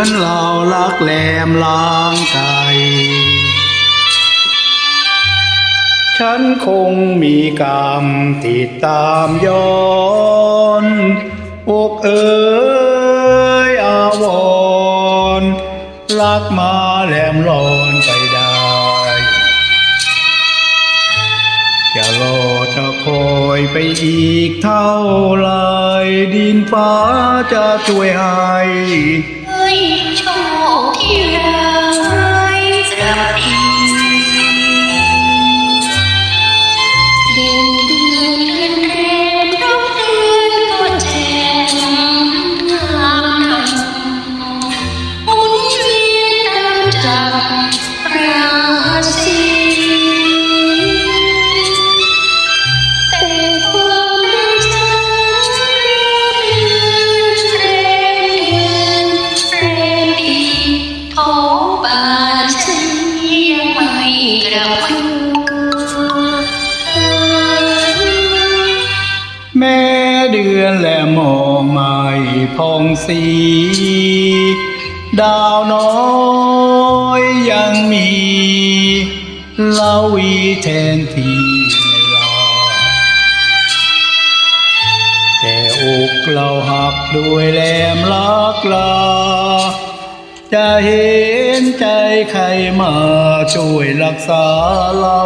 อนเหล่าลักแหลมลางไกฉันคงมีกรรมติดตามย้อนอกเอ๋ยอาวรลักมาแหลมลอนไปได้ จะรอจะคอยไปอีกเท่าไรดินฟ้าจะช่วยให้ เดือนและมอไม่พองสี ดาวน้อยยังมีลาวีแทนทีลาแต่อกเราหักด้วยแหลมลักลา จะเห็นใจใครมาช่วยรักษาเรา